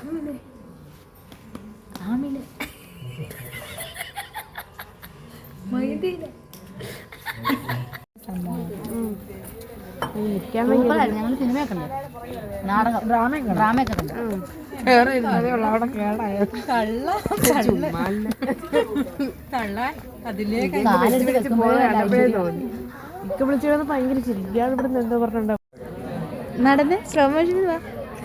ആമിലെ ആമിലെ. മൈദയിലെ. ഞങ്ങൾ സിനിമയൊക്കെ ഉണ്ട് നാടകം. ഡ്രാമയൊക്കെ ഡ്രാമയൊക്കെ ഉണ്ട് നടന്ന് വാ.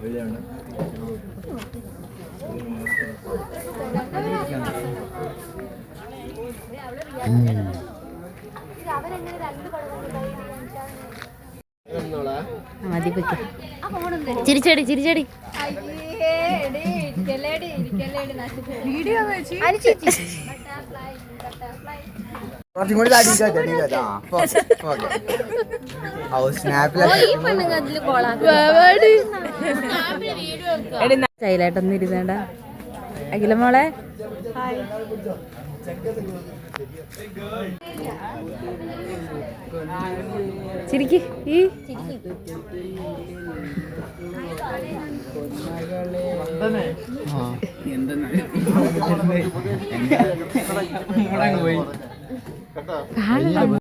ഒരു ചിരിച്ചടി. ചിരിച്ചടി. ചിരിച്ചടി കുറച്ചും കൂടി താടി ഇട്ടോ, താടി ഇട്ടോ. ആ, ഈ? ഓക്കേ, ഇപ്പൊ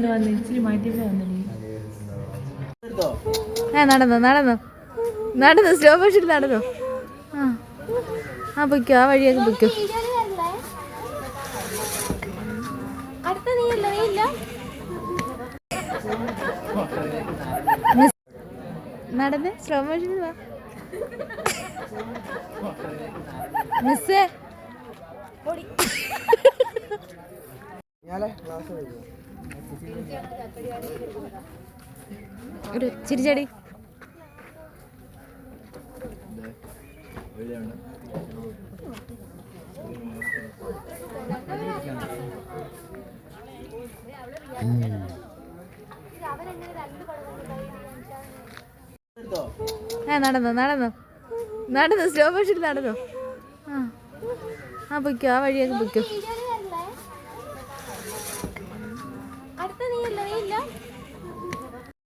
ഓക്കേ. ഔ, ഇച്ചിരി ചിരിക്ക് ഈ ആ നടന്നു നടന്നു. നടന്നു സ്ലോ മോഷൻ നടന്നു. ആ. ആ പൊയ്ക്കോ ആ വഴിയൊക്കെ പൊയ്ക്കോ. മിസ്, നടന്ന് സ്ലോ മോഷനിൽ വാ. ഓടി. ഞാനേ ക്ലാസ് കഴിഞ്ഞു? ഒരു ചിരിച്ചടി. നടന്നു നടന്നു. നടന്നു സ്ലോ മോഷൻ നടന്നു. ആ ആ പൊയ്ക്കോ ആ വഴിയൊക്കെ പൊയ്ക്കോ.